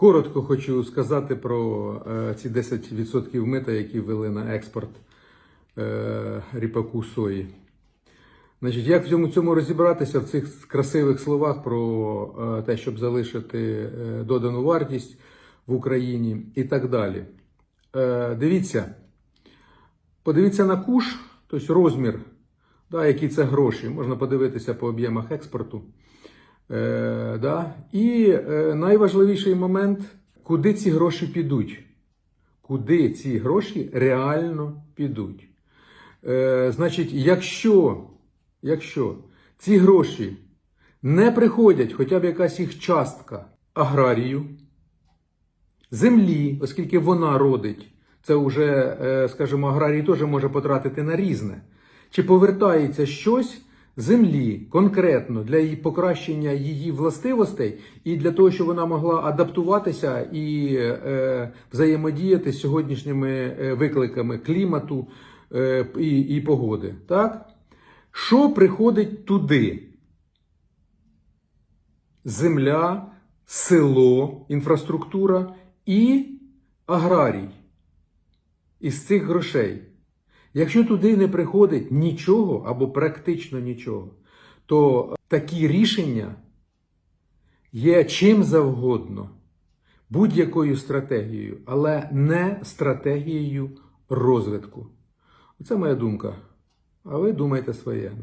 Коротко хочу сказати про е, ці 10% мита, які ввели на експорт е, ріпаку сої. Значить, як в цьому, цьому розібратися в цих красивих словах про е, те, щоб залишити е, додану вартість в Україні і так далі. Е, дивіться, подивіться на куш, тобто розмір, да, які це гроші. Можна подивитися по об'ємах експорту. Е, да? І е, найважливіший момент, куди ці гроші підуть. Куди ці гроші реально підуть. Е, значить, якщо, якщо ці гроші не приходять, хоча б якась їх частка аграрію, землі, оскільки вона родить, це вже, е, скажімо, аграрій теж може потратити на різне. Чи повертається щось землі конкретно для її покращення її властивостей і для того, щоб вона могла адаптуватися і е, взаємодіяти з сьогоднішніми е, викликами клімату е, і, і погоди. Так? Що приходить туди? Земля, село, інфраструктура і аграрій із цих грошей. Якщо туди не приходить нічого або практично нічого, то такі рішення є чим завгодно, будь-якою стратегією, але не стратегією розвитку. Це моя думка. А ви думайте своє.